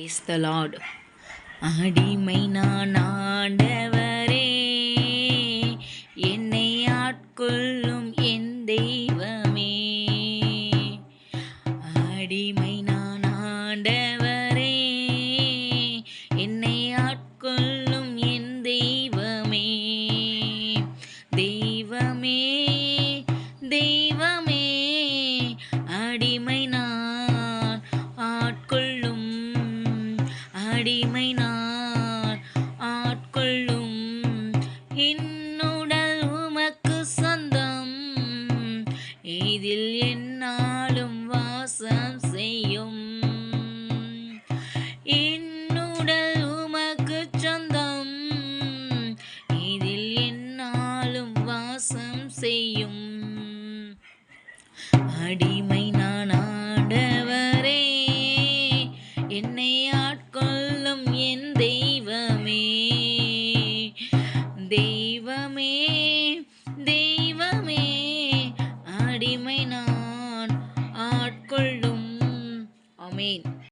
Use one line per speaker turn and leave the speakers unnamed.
Praise த Lord. அடிமை நான் ஆண்டவரே என்னை ஆட்கொள்ளும் என் தெய்வமே. அடிமை நான் ஆண்டவரே என்னை ஆட்கொள்ளும் என் தெய்வமே. தெய்வமே தெய்வமே. அடிமை நான் ஆட்கொள்ளும் என்னுடல் உமக்கு சொந்தம். இதில் என்னாலும் வாசம் செய்யும். என்னுடல் உமக்கு சொந்தம். இதில் என்னாலும் வாசம் செய்யும். அடிமை நான் ஆண்டவரே என்னை தெய்வமே தெய்வமே அடிமை நான் ஆட்கொள்ளும். அமீன்